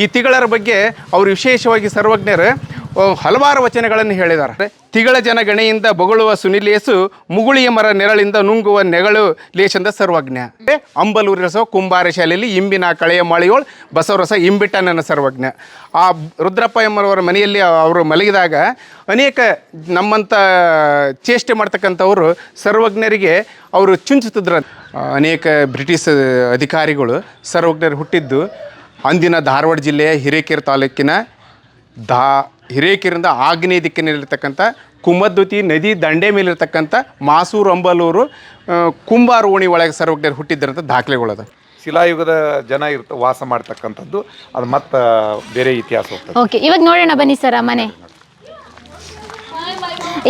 ಈ ತಿಗಳರ ಬಗ್ಗೆ ಅವರು ವಿಶೇಷವಾಗಿ ಸರ್ವಜ್ಞರು ಹಲವಾರು ವಚನಗಳನ್ನು ಹೇಳಿದ್ದಾರೆ. ತಿಗಳ ಜನ ಗಣೆಯಿಂದ ಬೊಗಳುವ ಸುನಿಲೇಸು ಮುಗುಳಿಯ ಮರ ನೆರಳಿಂದ ನುಂಗುವ ನೆಗಳು ಲೇಶಂದ ಸರ್ವಜ್ಞ. ಅಂಬಲೂರಿನ ಕುಂಬಾರ ಶಾಲೆಯಲ್ಲಿ ಇಂಬಿನ ಕಳೆಯ ಮಳೆಯೋಳ್, ಬಸವರಸ ಇಂಬಿಟ್ಟನ ಸರ್ವಜ್ಞ. ಆ ರುದ್ರಪ್ಪ ಎಂಬರವರ ಮನೆಯಲ್ಲಿ ಅವರು ಮಲಗಿದಾಗ ಅನೇಕ ನಮ್ಮಂಥ ಚೇಷ್ಟೆ ಮಾಡ್ತಕ್ಕಂಥವರು ಸರ್ವಜ್ಞರಿಗೆ ಅವರು ಚುಂಚುತ್ತಿದ್ರು ಅನೇಕ ಬ್ರಿಟಿಷ್ ಅಧಿಕಾರಿಗಳು ಸರ್ವಜ್ಞರು ಹುಟ್ಟಿದ್ದು ಅಂದಿನ ಧಾರವಾಡ ಜಿಲ್ಲೆಯ ಹಿರೇಕೆರೆ ತಾಲೂಕಿನ ದಾ ಹಿರೇಕೆರೆಯಿಂದ ಆಗ್ನೇಯ ದಿಕ್ಕಿನಲ್ಲಿರ್ತಕ್ಕಂಥ ಕುಮದ್ವತಿ ನದಿ ದಂಡೆ ಮೇಲಿರ್ತಕ್ಕಂಥ ಮಾಸೂರು ಅಂಬಲೂರು ಕುಂಬಾರು ಓಣಿ ಒಳಗೆ ಸರ್ವಜ್ಞರು ಹುಟ್ಟಿದ್ದರಂಥ ದಾಖಲೆಗಳದ. ಶಿಲಾಯುಗದ ಜನ ಇರ್ತ ವಾಸ ಮಾಡ್ತಕ್ಕಂಥದ್ದು ಅದು ಮತ್ತೆ ಬೇರೆ ಇತಿಹಾಸ ಓಕೆ ಇವಾಗ ನೋಡೋಣ ಬನ್ನಿ ಸರ್ ಆ ಮನೆ.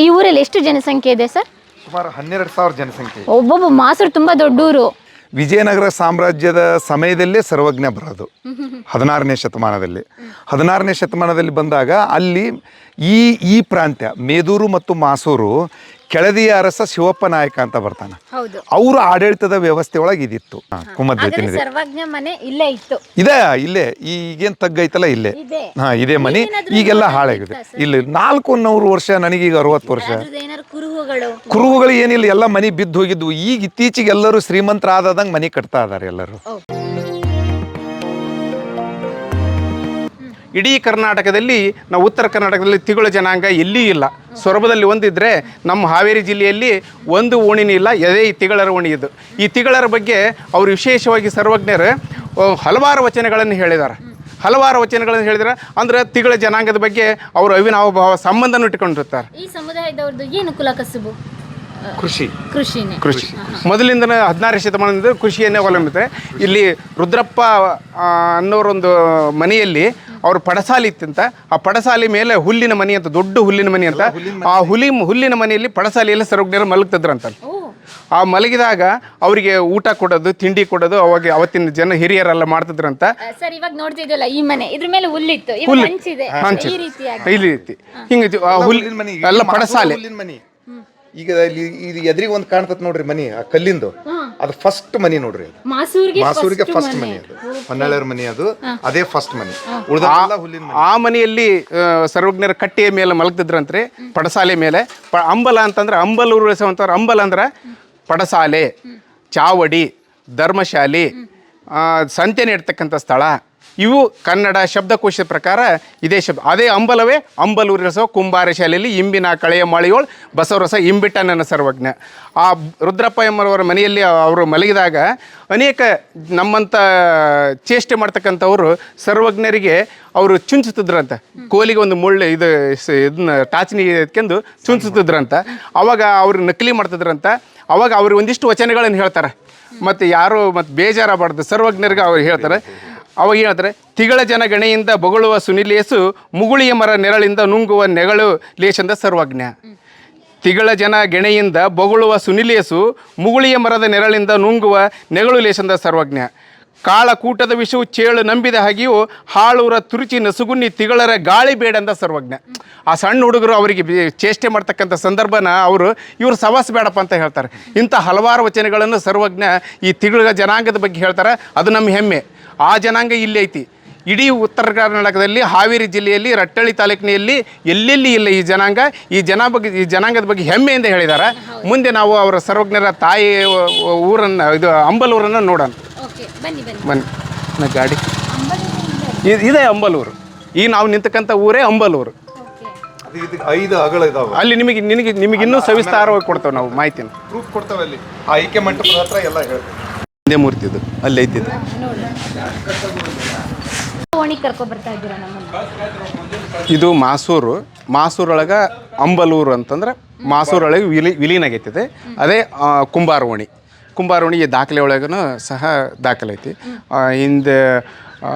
ಈ ಊರಲ್ಲಿ ಎಷ್ಟು ಜನಸಂಖ್ಯೆ ಇದೆ ಸರ್? ಸುಮಾರು ಹನ್ನೆರಡು ಸಾವಿರ ಜನಸಂಖ್ಯೆ ಒಬ್ಬೊಬ್ಬ ಮಾಸೂರು ತುಂಬಾ ದೊಡ್ಡ ಊರು ವಿಜಯನಗರ ಸಾಮ್ರಾಜ್ಯದ ಸಮಯದಲ್ಲೇ ಸರ್ವಜ್ಞ ಬರೋದು. ಹದಿನಾರನೇ ಶತಮಾನದಲ್ಲಿ. ಹದಿನಾರನೇ ಶತಮಾನದಲ್ಲಿ ಬಂದಾಗ ಅಲ್ಲಿ ಈ ಈ ಪ್ರಾಂತ್ಯ, ಮೇದೂರು ಮತ್ತು ಮಾಸೂರು ಕೆಳದಿಯ ಅರಸ ಶಿವಪ್ಪ ನಾಯಕ ಅಂತ ಬರ್ತಾನೆ. ಹೌದು. ಅವರ ಆಡಳಿತದ ವ್ಯವಸ್ಥೆ ಒಳಗೆ ಇದಿತ್ತು. ಕುಮದ್ವತಿನಿದೆ ಸರ್ವಜ್ಞ ಮನೆ ಇಲ್ಲೇ ಇತ್ತು. ಇದೆ ಇಲ್ಲೇ. ಈಗೇನು ತಗ್ಗೈತಲ್ಲ ಇಲ್ಲೇ. ಇದೆ. ಹಾ ಇದೇ ಮನೆ. ಈಗೆಲ್ಲ ಹಾಳಾಗಿದೆ. ಇಲ್ಲಿ ನಾಲ್ಕು ನೂರು ವರ್ಷ ನನಗೀಗ ಅರವತ್ತು ವರ್ಷ. ಏನಾದ್ರು ಕುರುಹುಗಳು? ಕುರುಹುಗಳು ಏನಿಲ್ಲ ಎಲ್ಲ ಮನೆ ಬಿದ್ದು ಹೋಗಿದ್ವು. ಈಗ ಇತ್ತೀಚೆಗೆ ಎಲ್ಲರೂ ಶ್ರೀಮಂತರಾದಂಗೆ ಮನೆ ಕಟ್ತಾ ಇದಾರೆ ಎಲ್ಲರೂ. ಇಡೀ ಕರ್ನಾಟಕದಲ್ಲಿ ನಾವು ಉತ್ತರ ಕರ್ನಾಟಕದಲ್ಲಿ ತಿಗಳ ಜನಾಂಗ ಎಲ್ಲಿಯೂ ಇಲ್ಲ. ಸೊರಬದಲ್ಲಿ ಒಂದಿದ್ರೆ ನಮ್ಮ ಹಾವೇರಿ ಜಿಲ್ಲೆಯಲ್ಲಿ ಒಂದು ಓಣಿನೂ ಇಲ್ಲ ಅದೇ ಈ ತಿಗಳರ ಓಣಿ ಇದು. ಈ ತಿಗಳರ ಬಗ್ಗೆ ಅವರು ವಿಶೇಷವಾಗಿ ಸರ್ವಜ್ಞರು ಹಲವಾರು ವಚನಗಳನ್ನು ಹೇಳಿದ್ದಾರೆ. ಹಲವಾರು ವಚನಗಳನ್ನು ಹೇಳಿದ್ರೆ ಅಂದ್ರೆ ತಿಗಳ ಜನಾಂಗದ ಬಗ್ಗೆ ಅವರು ಅವಿನಾವ ಭಾವ ಸಂಬಂಧನೂ ಇಟ್ಕೊಂಡಿರ್ತಾರೆ ಈ ಸಮುದಾಯದವ್ರದ್ದು ಏನು ಕುಲ ಕಸುಬು? ಕೃಷಿ. ಕೃಷಿನೇ. ಕೃಷಿ. ಮೊದಲಿಂದ ಹದಿನಾರನೇ ಶತಮಾನದಿಂದ ಕೃಷಿಯನ್ನೇ ಅವಲಂಬಿತ ಇಲ್ಲಿ ರುದ್ರಪ್ಪ ಅನ್ನೋರೊಂದು ಮನೆಯಲ್ಲಿ ಅವ್ರ ಪಡಸಾಲಿ ಇತ್ತಂತ ಆ ಪಡಸಾಲಿ ಮೇಲೆ ಹುಲ್ಲಿನ ಮನೆ ಅಂತ ದೊಡ್ಡ ಹುಲ್ಲಿನ ಮನೆ ಅಂತ ಆ ಹುಲಿ ಹುಲ್ಲಿನ ಮನೆಯಲ್ಲಿ ಪಡಸಾಲಿಯಲ್ಲಿ ಸರ್ವಜ್ಞರು ಮಲಗ್ತಿದ್ರಂತ. ಆ ಮಲಗಿದಾಗ ಅವರಿಗೆ ಊಟ ಕೊಡೋದು ತಿಂಡಿ ಕೊಡೋದು ಅವಾಗ ಅವತ್ತಿನ ಜನ ಹಿರಿಯರೆಲ್ಲ ಮಾಡ್ತಿದ್ರಂತ. ಸರ್ ಇವಾಗ ನೋಡ್ತಿದ್ದಲ್ಲ ಈ ಮನೆ ಇದ್ರ ಮೇಲೆ ಹುಲ್ಲಿತ್ತು. ಈ ರೀತಿಯಾಗಿ. ಈ ರೀತಿ. ಹಿಂಗೆ ಹುಲ್ಲಿನ ಮನೆ ಹುಲ್ ಎಲ್ಲ ಪಡಸಾಲೆ. ಮನಿ. ಈಗ ಇಲ್ಲಿ ಇದು ಎದುರಿಗೆ ಒಂದು ಕಾಣ್ತತ್ ನೋಡ್ರಿ ಮನಿ ಆ ಕಲ್ಲಿಂದು. ಅದು ಫಸ್ಟ್ ಮನಿ ನೋಡ್ರಿ ಅದು. ಮಾಸೂರ್ಗೆ ಮಾಸೂರಿಗೆ ಫಸ್ಟ್ ಮನಿ. ಅದು. ಹೊನ್ನಾಳರ ಮನಿ ಅದು ಅದೇ ಫಸ್ಟ್ ಮನಿ. ಉಳಿದ ಹುಲ್ಲಿನ ಮನಿ. ಆ ಮನೆಯಲ್ಲಿ ಆ, ಸರ್ವಜ್ಞರ ಕಟ್ಟೆಯ ಮೇಲೆ ಮಲಗ್ತಿದ್ರಂತ್ರಿ ಪಡಸಾಲೆ ಮೇಲೆ. ಪ ಅಂಬಲ ಅಂತಂದ್ರೆ ಅಂಬಲೂರು ಉಳಿಸುವಂಥವ್ರು ಅಂಬಲ ಅಂದ್ರೆ ಪಡಸಾಲೆ ಚಾವಡಿ ಧರ್ಮಶಾಲಿ ಆ, ಸಂತೆ ನೀಡ್ತಕ್ಕಂಥ ಸ್ಥಳ. ಇವು ಕನ್ನಡ ಶಬ್ದಕೋಶದ ಪ್ರಕಾರ ಇದೇ ಶಬ್ದ. ಅದೇ ಅಂಬಲವೇ ಅಂಬಲೂರಿ ರಸ ಕುಂಬಾರ ಶಾಲೆಯಲ್ಲಿ ಇಂಬಿನ ಕಳೆಯ ಮಳೆಯೋಳ್ ಬಸವರಸ ಇಂಬಿಟ್ಟನನ ಸರ್ವಜ್ಞ. ಆ ರುದ್ರಪ್ಪ ಎಂಬರವರ ಮನೆಯಲ್ಲಿ ಅವರು ಮಲಗಿದಾಗ ಅನೇಕ ನಮ್ಮಂಥ ಚೇಷ್ಟೆ ಮಾಡ್ತಕ್ಕಂಥವರು ಸರ್ವಜ್ಞರಿಗೆ ಅವರು ಚುಂಚುತ್ತಿದ್ರಂತೆ. ಕೋಲಿಗೆ ಒಂದು ಮುಳ್ಳು ಇದು ಇದನ್ನ ಟಾಚನಿ ಎತ್ಕೊಂಡು ಚುಂಚುತ್ತಿದ್ರಂತ. ಅವಾಗ ಅವ್ರು ನಕಲಿ ಮಾಡ್ತಿದ್ರಂತ. ಅವಾಗ ಅವ್ರಿಗೆ ಒಂದಿಷ್ಟು ವಚನಗಳನ್ನು ಹೇಳ್ತಾರೆ. ಮತ್ತು ಯಾರು ಮತ್ತು ಬೇಜಾರಾಗಬಾರ್ದು. ಸರ್ವಜ್ಞರಿಗೆ ಅವ್ರು ಹೇಳ್ತಾರೆ. ಅವಾಗ ಹೇಳ್ತಾರೆ ತಿಗಳ ಜನ ಗಣೆಯಿಂದ ಬೊಗಳುವ ಸುನಿಲೇಸು ಮುಗುಳಿಯ ಮರ ನೆರಳಿಂದ ನುಂಗುವ ನೆಗಳು ಲೇಶಂದ ಸರ್ವಜ್ಞ. ತಿಗಳ ಜನ ಗೆಣೆಯಿಂದ ಬೊಗಳುವ ಸುನಿಲೇಸು ಮುಗುಳಿಯ ಮರದ ನೆರಳಿಂದ ನುಂಗುವ ನೆಗಳು ಲೇಶಂದ ಸರ್ವಜ್ಞ. ಕಾಳಕೂಟದ ವಿಷವು ಚೇಳು ನಂಬಿದ ಹಾಗೆಯೂ ಹಾಳೂರ ತುರುಚಿ ನಸುಗುನ್ನಿ ತಿಗಳರ ಗಾಳಿ ಬೇಡಂದ ಸರ್ವಜ್ಞ. ಆ ಸಣ್ಣ ಹುಡುಗರು ಅವರಿಗೆ ಚೇಷ್ಟೆ ಮಾಡ್ತಕ್ಕಂಥ ಸಂದರ್ಭನ ಅವರು ಇವರು ಸವಾಸ ಬೇಡಪ್ಪ ಅಂತ ಹೇಳ್ತಾರೆ. ಇಂಥ ಹಲವಾರು ವಚನಗಳನ್ನು ಸರ್ವಜ್ಞ ಈ ತಿಗಳ ಜನಾಂಗದ ಬಗ್ಗೆ ಹೇಳ್ತಾರೆ. ಅದು ನಮ್ಮ ಹೆಮ್ಮೆ. ಆ ಜನಾಂಗ ಇಲ್ಲಿ ಐತಿ. ಇಡೀ ಉತ್ತರ ಕರ್ನಾಟಕದಲ್ಲಿ ಹಾವೇರಿ ಜಿಲ್ಲೆಯಲ್ಲಿ ರಟ್ಟಳ್ಳಿ ತಾಲೂಕಿನಲ್ಲಿ ಎಲ್ಲೆಲ್ಲಿ ಇಲ್ಲ ಈ ಜನಾಂಗ ಈ ಜನ ಬಗ್ಗೆ ಈ ಜನಾಂಗದ ಬಗ್ಗೆ ಹೆಮ್ಮೆಯಿಂದ ಹೇಳಿದ್ದಾರೆ ಮುಂದೆ ನಾವು ಅವರ ಸರ್ವಜ್ಞರ ತಾಯಿ ಊರನ್ನು ಇದು ಅಂಬಲೂರನ್ನು ನೋಡೋಣ. ಓಕೆ ಬನ್ನಿ ನಾ ಗಾಡಿ. ಇದು ಇದೇ ಅಂಬಲೂರು. ಈ ನಾವು ನಿಂತಕ್ಕಂಥ ಊರೇ ಅಂಬಲೂರು. ಓಕೆ. ಅದು ಐದು ಅಗಳ ಇದಾವೆ. ಅಲ್ಲಿ ನಿಮಗೆ ನಿನಗೆ ನಿಮಗೆ ಇನ್ನೂ ಸವಿಸ್ತಾರವಾಗಿ ಕೊಡ್ತೇವೆ ನಾವು ಮಾಹಿತಿನ. ಪ್ರೂಫ್ ಕೊಡ್ತೇವೆ ಅಲ್ಲಿ. ಆ ಐಕ್ಯ ಮಂಟಪದ ಹತ್ರ ಎಲ್ಲ ಹೇಳ್ತೇವೆ. ಒಂದೇ ಮೂರ್ತಿ ಇದು ಅಲ್ಲಿ ಐತಿ ನೋಡಿ ಓಣಿ ಕರ್ಕೊ ಬರ್ತಾ ಇದ್ದೀರಾ ನಮ್ಮನ್ನ? ಇದು ಮಾಸೂರು ಮಾಸೂರೊಳಗೆ ಅಂಬಲೂರು ಅಂತಂದ್ರೆ ಮಾಸೂರೊಳಗೆ ವಿಲಿ ವಿಲೀನ ಆಗೈತಿದೆ ಅದೇ ಆ, ಕುಂಬಾರವಣಿ. ಕುಂಬಾರವಣಿ ಈ ದಾಖಲೆ ಒಳಗೂ ಸಹ ದಾಖಲೆ ಐತಿ ಆ, ಹಿಂದೆ ಆ,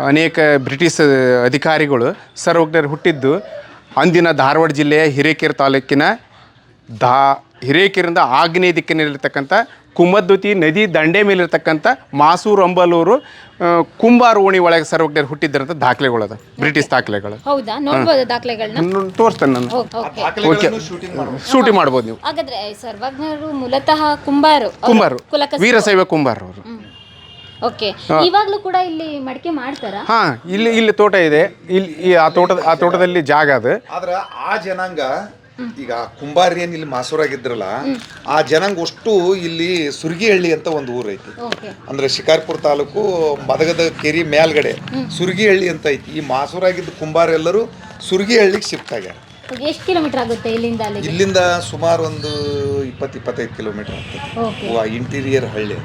ಅನೇಕ ಬ್ರಿಟಿಷ್ ಅಧಿಕಾರಿಗಳು ಸರ್ವಜ್ಞರು ಹುಟ್ಟಿದ್ದು ಅಂದಿನ ಧಾರವಾಡ ಜಿಲ್ಲೆಯ ಹಿರೇಕೆರೆ ತಾಲೂಕಿನ ದಾ ಹಿರೇಕೆರೆಯಿಂದ ಆಗ್ನೇಯ ದಿಕ್ಕಿನಲ್ಲಿರ್ತಕ್ಕಂಥ ಕುಮದ್ವತಿ ನದಿ ದಂಡೆ ಮೇಲಿರ್ತಕ್ಕಂಥ ಮಾಸೂರು ಅಂಬಲೂರು ಕುಂಬಾರೋಣಿ ಕುಂಬಾರ ಓಣಿ ಒಳಗೆ ಸರ್ವಜ್ಞರು ಹುಟ್ಟಿದ್ದಂಥ ದಾಖಲೆಗಳದ ಬ್ರಿಟಿಷ್ ದಾಖಲೆಗಳು. ಹೌದಾ? ನೋಡ್ಬೋದು ದಾಖಲೆಗಳನ್ನ? ತೋರಿಸ್ತೇನೆ ನಾನು. Okay okay. ಶೂಟಿಂಗ್ ಮಾಡ್ಬೋದು. ನೀವು. ಹಾಗಾದ್ರೆ ಸರ್ವಜ್ಞರು ಮೂಲತಃ ಕುಂಬಾರು ಕುಂಬಾರು. ವೀರಶೈವ ಕುಂಬಾರ ಅವರು. ಓಕೆ. ಇವಾಗಲೂ ಕೂಡ ಇಲ್ಲಿ ಮಡಿಕೆ ಮಾಡ್ತಾರಾ? ಹಾ ಇಲ್ಲಿ ಇಲ್ಲಿ ತೋಟ ಇದೆ. ಇಲ್ಲಿ ಈ ಆ ತೋಟದ ಆ ತೋಟದಲ್ಲಿ ಜಾಗ ಅದು. ಆದ್ರೆ ಆ ಜನಾಂಗ ಈಗ ಕುಂಬಾರಿ ಏನ್ ಇಲ್ಲಿ ಮಾಸೂರಾಗಿದ್ರಲ್ಲ ಆ ಜನಾಂಗ ಅಷ್ಟು ಇಲ್ಲಿ ಸುರ್ಗಿಹಳ್ಳಿ ಅಂತ ಒಂದು ಊರೈತಿ ಅಂದ್ರೆ ಶಿಕಾರ್ಪುರ ತಾಲೂಕು ಮದಗದ ಕೆರಿ ಮೇಲ್ಗಡೆ ಸುರ್ಗಿಹಳ್ಳಿ ಅಂತ ಐತಿ. ಈ ಮಾಸೂರಾಗಿದ್ದ ಕುಂಬಾರ ಎಲ್ಲರೂ ಸುರ್ಗಿಹಳ್ಳಿಗೆ ಶಿಫ್ಟ್ ಆಗ್ಯಾರ. ಎಷ್ಟು ಕಿಲೋಮೀಟರ್ ಆಗುತ್ತೆ ಇಲ್ಲಿಂದ ಇಲ್ಲಿಂದ ಸುಮಾರು ಒಂದು ಇಪ್ಪತ್ತು ಇಪ್ಪತ್ತೈದು ಕಿಲೋಮೀಟರ್ ಆಗ್ತದೆ. ಇಂಟೀರಿಯರ್ ಹಳ್ಳಿ.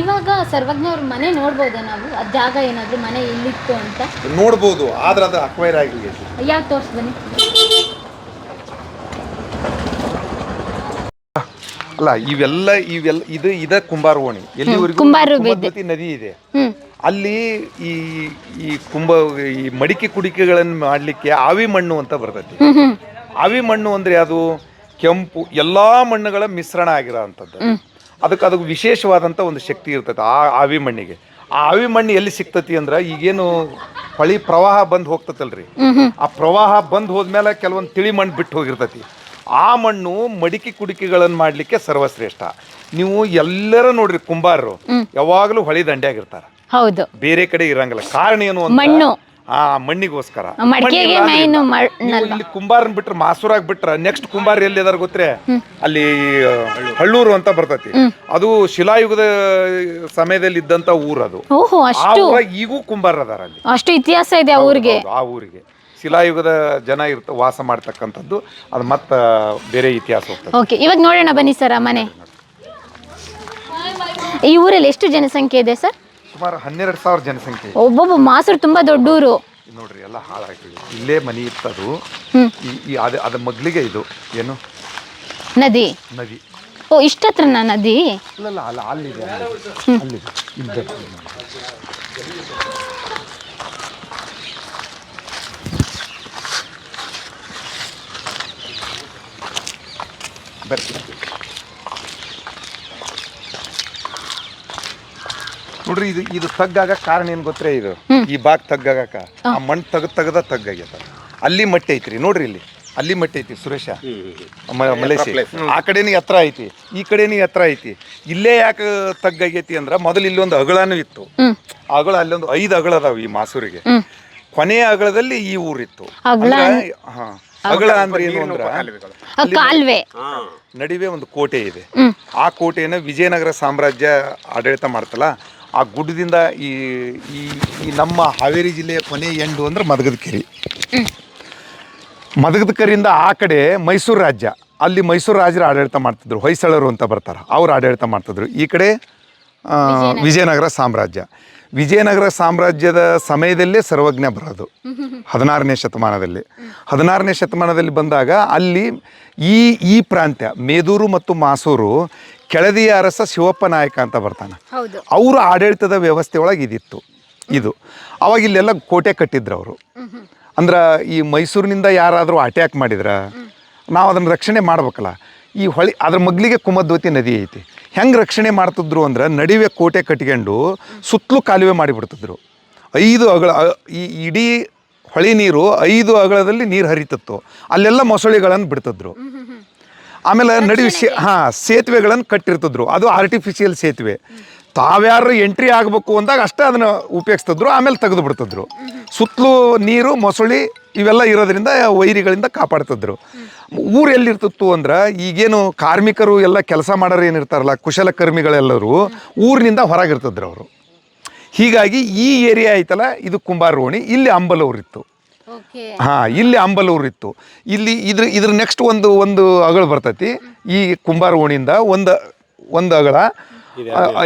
ಇವಾಗ ಸರ್ವಜ್ಞ ಅವ್ರ ಮನೆ ನೋಡ್ಬೋದಾ ನಾವು? ಆ ಜಾಗ ಏನಾದ್ರು ಮನೆ ಇಲ್ಲಿತ್ತು ಅಂತ? ನೋಡ್ಬೋದು ಆದ್ರೆ ಅದು ಅಕ್ವೈರ್ ಆಗಿ ಯಾವ ತೋರ್ಸ್ ಬನ್ನಿ. ಅಲ್ಲ ಇವೆಲ್ಲ ಇವೆಲ್ಲ ಇದು ಇದ ಕುಂಬಾರ ಓಣಿ ಎಲ್ಲಿವರೆಗೂ ಕುಂಬಾರ ನದಿ ಇದೆ. ಅಲ್ಲಿ ಈ ಈ ಕುಂಬ ಈ ಮಡಿಕೆ ಕುಡಿಕೆಗಳನ್ನು ಮಾಡಲಿಕ್ಕೆ ಆವಿ ಮಣ್ಣು ಅಂತ ಬರ್ತೈತಿ. ಆವಿ ಮಣ್ಣು ಅಂದ್ರೆ ಅದು ಕೆಂಪು ಎಲ್ಲಾ ಮಣ್ಣುಗಳ ಮಿಶ್ರಣ ಆಗಿರೋ ಅಂಥದ್ದು ಅದಕ್ಕೆ ಅದಕ್ಕೆ ವಿಶೇಷವಾದಂಥ ಒಂದು ಶಕ್ತಿ ಇರ್ತೈತೆ ಆ ಆವಿ ಮಣ್ಣಿಗೆ. ಆ ಆವಿ ಮಣ್ಣು ಎಲ್ಲಿ ಸಿಗ್ತತಿ ಅಂದ್ರೆ ಈಗೇನು ಹೊಳಿ ಪ್ರವಾಹ ಬಂದು ಹೋಗ್ತತಲ್ರಿ. ಆ ಪ್ರವಾಹ ಬಂದ್ ಹೋದ್ಮೇಲೆ ಕೆಲವೊಂದು ತಿಳಿ ಮಣ್ಣು ಬಿಟ್ಟು ಹೋಗಿರ್ತೈತಿ. ಆ ಮಣ್ಣು ಮಡಿಕೆ ಕುಡಿಕೆಗಳನ್ನು ಮಾಡಲಿಕ್ಕೆ ಸರ್ವಶ್ರೇಷ್ಠ. ನೀವು ಎಲ್ಲರ ನೋಡ್ರಿ ಕುಂಬಾರರು ಯಾವಾಗಲೂ ಹೊಳಿ ದಂಡೆಯಾಗಿರ್ತಾರೆ. ಹೌದು. ಬೇರೆ ಕಡೆ ಇರಂಗಿಲ್ಲ. ಕಾರಣ ಏನು ಅಂತ ಮಣ್ಣು. ಆ ಮಣ್ಣಿಗೋಸ್ಕರ. ಮಣ್ಣಿಲ್ಲ ಅಂದ್ರೆ ಇಲ್ಲ. ಮಣ್ಣಲ್ಲ. ನೀವು ಇಲ್ಲಿ ಕುಂಬಾರನ್ ಬಿಟ್ರೆ ಮಾಸೂರಾಗ್ ಬಿಟ್ರ ನೆಕ್ಸ್ಟ್ ಕುಂಬಾರ ಎಲ್ಲಿ ಅದಾರ ಗೊತ್ತೇ ಅಲ್ಲಿ ಹಳ್ಳೂರು ಅಂತ ಬರ್ತೈತಿ. ಅದು ಶಿಲಾಯುಗದ ಸಮಯದಲ್ಲಿ ಇದ್ದಂತ ಊರದು ಅದು. ಓಹೋ ಆ ಅಷ್ಟು ಊರಾಗ ಈಗೂ ಕುಂಬಾರ ಅದಾರ ಅಲ್ಲಿ. ಅಷ್ಟು ಇತಿಹಾಸ ಇದೆ ಆ ಊರಿಗೆ. ಹೌದು, ಆ ಊರಿಗೆ. ಶಿಲಾಯುಗದ ಜನ ಇರ್ತ ವಾಸ ಮಾಡ್ತಕ್ಕಂಥದ್ದು. ಅದು ಮತ್ತೆ ಬೇರೆ ಇತಿಹಾಸ ಹೋಗ್ತದೆ. ಓಕೆ ಇವಾಗ ನೋಡೋಣ ಬನ್ನಿ ಸರ್ ಆ ಮನೆ. ಈ ಊರಲ್ಲಿ ಎಷ್ಟು ಜನಸಂಖ್ಯೆ ಇದೆ ಸರ್? ಸುಮಾರು ಹನ್ನೆರಡು ಸಾವಿರ ಜನಸಂಖ್ಯೆ ಇದೆ. ಒಬ್ಬೊಬ್ಬ ಮಾಸೂರು ತುಂಬಾ ದೊಡ್ಡ ಊರು. ಇದು ನೋಡ್ರಿ ಎಲ್ಲ ಹಾಳಾಗಿದೆ ಇಲ್ಲೇ ಮನೆ ಇತ್ತದು. ಹ್ಮ್. ಈ ಈ ಅದ ಅದ ಮಗ್ಲಿಗೆ ಇದು. ಏನು? ನದಿ. ನದಿ. ಓ ಇಷ್ಟತ್ರನ ನದಿ? ಅಲ್ಲಲ್ಲ ಅಲ್ಲ ಅಲ್ಲಿದೆ ಬರ್ರಿ ನೋಡ್ರಿ ಇದು ಇದು ತಗ್ಗಾಗ ಕಾರಣ ಏನ್ ಗೊತ್ತೇ ಇದು? ಈ ಬಾಗ್ ತಗ್ಗಾಗಕ ಆ ಮಣ್ಣು ತಗ್ ತಗದ ತಗ್ಗಾಗ್ಯದ. ಅಲ್ಲಿ ಮಟ್ಟಿ ಐತ್ರಿ. ನೋಡ್ರಿ ಇಲ್ಲಿ. ಅಲ್ಲಿ ಮಟ್ಟಿ ಐತಿ ಸುರೇಶ. ಮಲೇಶಿ ಆ ಕಡೆನೇ ಎತ್ತರ ಐತಿ. ಈ ಕಡೆನೇ ಎತ್ತರ ಐತಿ. ಇಲ್ಲೇ ಯಾಕೆ ತಗ್ಗಾಗೈತಿ ಅಂದ್ರ ಮೊದಲು ಒಂದು ಅಗಳನೂ ಇತ್ತು. ಅಗಳ ಅಲ್ಲೊಂದು ಐದು ಅಗಳ ಅದಾವ ಈ ಮಾಸೂರಿಗೆ. ಕೊನೆಯ ಅಗಳದಲ್ಲಿ ಈ ಊರಿತ್ತು. ಹಾ. ಅಗಳ ಅಂದ್ರೆ ಏನು ಅಂದ್ರೆ ಆ ಕಾಲ್ವೆ. ನಡುವೆ ಒಂದು ಕೋಟೆ ಇದೆ. ಆ ಕೋಟೆಯನ್ನು ವಿಜಯನಗರ ಸಾಮ್ರಾಜ್ಯ ಆಡಳಿತ ಮಾಡ್ತಲ್ಲ ಆ ಗುಡ್ಡದಿಂದ ಈ ಈ ಈ ನಮ್ಮ ಹಾವೇರಿ ಜಿಲ್ಲೆಯ ಕೊನೆ ಎಂಡು ಅಂದ್ರೆ ಮದಗದ ಕೆರೆ. ಮದಗದ ಕೆರೆಯಿಂದ ಆ ಕಡೆ ಮೈಸೂರು ರಾಜ್ಯ. ಅಲ್ಲಿ ಮೈಸೂರು ರಾಜರು ಆಡಳಿತ ಮಾಡ್ತಿದ್ರು. ಹೊಯ್ಸಳರು ಅಂತ ಬರ್ತಾರೆ. ಅವ್ರು ಆಡಳಿತ ಮಾಡ್ತಿದ್ರು. ಈ ಕಡೆ ವಿಜಯನಗರ. ಸಾಮ್ರಾಜ್ಯ. ವಿಜಯನಗರ ಸಾಮ್ರಾಜ್ಯದ ಸಮಯದಲ್ಲೇ ಸರ್ವಜ್ಞ ಬರೋದು. ಹದಿನಾರನೇ ಶತಮಾನದಲ್ಲಿ. ಹದಿನಾರನೇ ಶತಮಾನದಲ್ಲಿ ಬಂದಾಗ ಅಲ್ಲಿ ಈ ಈ ಪ್ರಾಂತ್ಯ ಮೇದೂರು ಮತ್ತು ಮಾಸೂರು ಕೆಳದಿಯ ಅರಸ ಶಿವಪ್ಪ ನಾಯಕ ಅಂತ ಬರ್ತಾನೆ. ಅವರು ಅವರ ಆಡಳಿತದ ವ್ಯವಸ್ಥೆ ಒಳಗೆ ಇದಿತ್ತು. ಇದು. ಅವಾಗ ಇಲ್ಲೆಲ್ಲ ಕೋಟೆ ಕಟ್ಟಿದ್ರು ಅವರು. ಅಂದ್ರೆ ಈ ಮೈಸೂರಿನಿಂದ ಯಾರಾದರೂ ಅಟ್ಯಾಕ್ ಮಾಡಿದ್ರ ನಾವು ಅದನ್ನು ರಕ್ಷಣೆ ಮಾಡ್ಬೇಕಲ್ಲ. ಈ ಹೊಳಿ ಅದ್ರ ಮಗ್ಲಿಗೆ ಕುಮದ್ವತಿ ನದಿ ಐತಿ. ಹೆಂಗೆ ರಕ್ಷಣೆ ಮಾಡ್ತಿದ್ರು ಅಂದ್ರೆ ನಡುವೆ ಕೋಟೆ ಕಟ್ಕೊಂಡು ಸುತ್ತಲೂ ಕಾಲುವೆ ಮಾಡಿಬಿಡ್ತಿದ್ರು. ಐದು ಅಗಳ ಈ ಇಡೀ ಹೊಳಿ ನೀರು ಐದು ಅಗಳದಲ್ಲಿ ನೀರು ಹರಿತಿತ್ತು. ಅಲ್ಲೆಲ್ಲ ಮೊಸಳೆಗಳನ್ನು ಬಿಡ್ತಿದ್ರು. ಆಮೇಲೆ ನಡುವೆ ಸೇ ಹಾಂ ಸೇತುವೆಗಳನ್ನು ಕಟ್ಟಿರ್ತಿದ್ರು. ಅದು ಆರ್ಟಿಫಿಷಿಯಲ್ ಸೇತುವೆ. ತಾವ್ಯಾರು ಎಂಟ್ರಿ ಆಗಬೇಕು ಅಂದಾಗ ಅಷ್ಟೇ ಅದನ್ನು ಉಪಯೋಗಿಸ್ತಿದ್ರು ಆಮೇಲೆ ತೆಗೆದು ಬಿಡ್ತಿದ್ರು. ಸುತ್ತಲೂ ನೀರು ಮೊಸಳಿ ಇವೆಲ್ಲ ಇರೋದ್ರಿಂದ ವೈರಿಗಳಿಂದ ಕಾಪಾಡ್ತಿದ್ರು. ಊರು ಎಲ್ಲಿರ್ತಿತ್ತು ಅಂದ್ರೆ ಈಗೇನು ಕಾರ್ಮಿಕರು ಎಲ್ಲ ಕೆಲಸ ಮಾಡೋರು ಏನಿರ್ತಾರಲ್ಲ ಕುಶಲಕರ್ಮಿಗಳೆಲ್ಲರೂ ಊರಿನಿಂದ ಹೊರಗಿರ್ತಿದ್ರು ಅವರು. ಹೀಗಾಗಿ ಈ ಏರಿಯಾ ಐತಲ್ಲ ಇದು ಕುಂಬಾರೋಣಿ ಇಲ್ಲಿ ಅಂಬಲೂರಿತ್ತು. ಓಕೆ. ಹಾ ಇಲ್ಲಿ ಅಂಬಲೂರಿತ್ತು. ಇಲ್ಲಿ ಇದ್ರ ಇದ್ರ ನೆಕ್ಸ್ಟ್ ಒಂದು ಒಂದು ಅಗಳು ಬರ್ತೈತಿ. ಈ ಕುಂಬಾರೋಣಿಯಿಂದ ಒಂದು ಒಂದು ಅಗಳ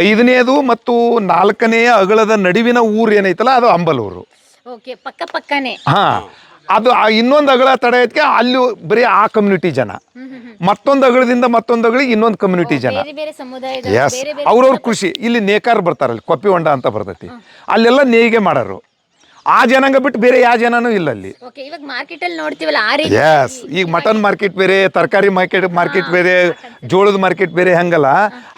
ಐದನೇದು ಮತ್ತು ನಾಲ್ಕನೆಯ ಅಗಳದ ನಡುವಿನ ಊರು ಏನೈತಲ್ಲ ಅದು ಅಂಬಲೂರು. ಓಕೆ ಪಕ್ಕ ಪಕ್ಕನೆ. ಹಾ ಅದು ಆ ಇನ್ನೊಂದು ಅಗಳ ತಡೆ ಐತ್ಕೆ ಅಲ್ಲಿ ಬರೀ ಆ ಕಮ್ಯುನಿಟಿ ಜನ. ಮತ್ತೊಂದು ಅಗಳದಿಂದ ಮತ್ತೊಂದು ಅಗಳಿಗೆ ಇನ್ನೊಂದು ಕಮ್ಯುನಿಟಿ ಜನ. ಎಸ್ ಅವ್ರವ್ರ ಕೃಷಿ ಇಲ್ಲಿ ನೇಕಾರ ಬರ್ತಾರಲ್ಲಿ ಕೊಪ್ಪಿ ಹೊಂಡ ಅಂತ ಬರ್ತೈತಿ. ಅಲ್ಲೆಲ್ಲ ನೇಯ್ಗೆ ಮಾಡೋರು. ಆ ಜನಾಂಗ ಬಿಟ್ಟು ಬೇರೆ ಯಾವ ಜನನೂ ಇಲ್ಲ ಅಲ್ಲಿ. ಎಸ್ ಈಗ ಮಟನ್ ಮಾರ್ಕೆಟ್ ಬೇರೆ ತರಕಾರಿ ಮಾರ್ಕೆಟ್ ಮಾರ್ಕೆಟ್ ಬೇರೆ ಜೋಳದ ಮಾರ್ಕೆಟ್ ಬೇರೆ ಹಂಗಲ್ಲ.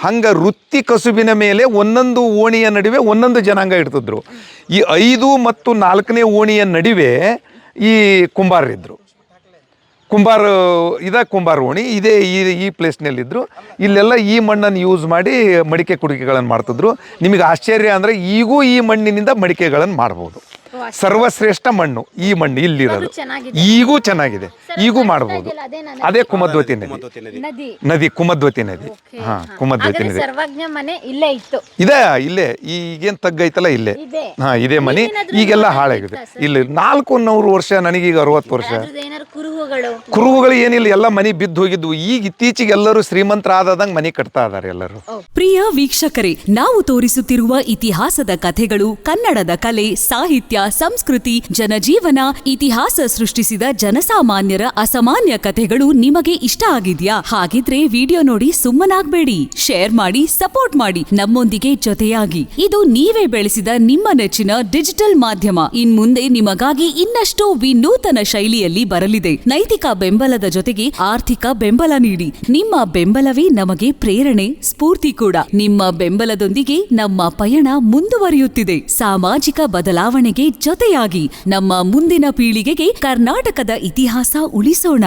ಹಂಗ ವೃತ್ತಿ ಕಸುಬಿನ ಮೇಲೆ ಒಂದೊಂದು ಓಣಿಯ ನಡುವೆ ಒಂದೊಂದು ಜನಾಂಗ ಇಡ್ತಿದ್ರು. ಈ ಐದು ಮತ್ತು ನಾಲ್ಕನೇ ಓಣಿಯ ನಡುವೆ ಈ ಕುಂಬಾರರಿದ್ರು ಕುಂಬಾರ, ಇದ ಕುಂಬಾರ ಓಣಿ, ಇದೇ ಈ ಈ ಪ್ಲೇಸ್ನಲ್ಲಿದ್ದರು ಇಲ್ಲೆಲ್ಲ ಈ ಮಣ್ಣನ್ನು ಯೂಸ್ ಮಾಡಿ ಮಡಿಕೆ ಕುಡಿಕೆಗಳನ್ನು ಮಾಡ್ತಿದ್ರು. ನಿಮಗೆ ಆಶ್ಚರ್ಯ ಅಂದರೆ ಈಗೂ ಈ ಮಣ್ಣಿನಿಂದ ಮಡಿಕೆಗಳನ್ನು ಮಾಡ್ಬೋದು. ಸರ್ವಶ್ರೇಷ್ಠ ಮಣ್ಣು ಈ ಮಣ್ಣು ಇಲ್ಲಿರೋದು. ಈಗೂ ಚೆನ್ನಾಗಿದೆ. ಈಗೂ ಮಾಡಬಹುದು ಅದೇ ಕುಮದ್ವತಿ ನದಿ. ನದಿ. ಕುಮದ್ವತಿ ನದಿ. ಹಾ ಕುಮದ್ವತಿ ನದಿ. ಸರ್ವಜ್ಞ ಮನೆ ಇಲ್ಲೇ ಇತ್ತು. ಇದೆ ಇಲ್ಲೇ. ಈಗೇನ್ ತಗ್ಗೈತಲ್ಲ ಇಲ್ಲೇ. ಇದೆ. ಹಾ ಇದೇ ಮನೆ. ಈಗೆಲ್ಲ ಹಾಳಾಗಿದೆ. ಇಲ್ಲಿ ನಾಲ್ಕು ನೂರು ವರ್ಷ ನನಗೀಗ ಅರವತ್ತು ವರ್ಷ. ಕುರುಹುಗಳು? ಕುರುಹುಗಳು ಏನಿಲ್ಲ ಎಲ್ಲ ಮನೆ ಬಿದ್ದು ಹೋಗಿದ್ವು ಈಗ ಇತ್ತೀಚೆಗೆ ಎಲ್ಲರೂ ಶ್ರೀಮಂತರಾದಂಗೆ ಮನೆ ಕಟ್ತಾ ಇದಾರೆ ಎಲ್ಲರೂ. ಪ್ರಿಯ ವೀಕ್ಷಕರೇ ನಾವು ತೋರಿಸುತ್ತಿರುವ ಇತಿಹಾಸದ ಕಥೆಗಳು ಕನ್ನಡದ ಕಲೆ ಸಾಹಿತ್ಯ ಸಂಸ್ಕೃತಿ, ಜನಜೀವನ, ಇತಿಹಾಸ ಸೃಷ್ಟಿಸಿದ ಜನಸಾಮಾನ್ಯರ ಅಸಾಮಾನ್ಯ ಕಥೆಗಳು ನಿಮಗೆ ಇಷ್ಟ ಆಗಿದ್ಯಾ? ಹಾಗಿದ್ರೆ ವಿಡಿಯೋ ನೋಡಿ ಸುಮ್ಮನಾಗ್ಬೇಡಿ. ಶೇರ್ ಮಾಡಿ, ಸಪೋರ್ಟ್ ಮಾಡಿ. ನಮ್ಮೊಂದಿಗೆ ಜೊತೆಯಾಗಿ. ಇದು ನೀವೇ ಬೆಳೆಸಿದ ನಿಮ್ಮ ನೆಚ್ಚಿನ ಡಿಜಿಟಲ್ ಮಾಧ್ಯಮ. ಇನ್ ಮುಂದೆ ನಿಮಗಾಗಿ ಇನ್ನಷ್ಟು ವಿನೂತನ ಶೈಲಿಯಲ್ಲಿ ಬರಲಿದೆ. ನೈತಿಕ ಬೆಂಬಲದ ಜೊತೆಗೆ ಆರ್ಥಿಕ ಬೆಂಬಲ ನೀಡಿ. ನಿಮ್ಮ ಬೆಂಬಲವೇ ನಮಗೆ ಪ್ರೇರಣೆ, ಸ್ಫೂರ್ತಿ ಕೂಡ. ನಿಮ್ಮ ಬೆಂಬಲದೊಂದಿಗೆ ನಮ್ಮ ಪಯಣ ಮುಂದುವರಿಯುತ್ತಿದೆ. ಸಾಮಾಜಿಕ ಬದಲಾವಣೆಗೆ ಜೊತೆಯಾಗಿ ನಮ್ಮ ಮುಂದಿನ ಪೀಳಿಗೆಗೆ ಕರ್ನಾಟಕದ ಇತಿಹಾಸ ಉಳಿಸೋಣ.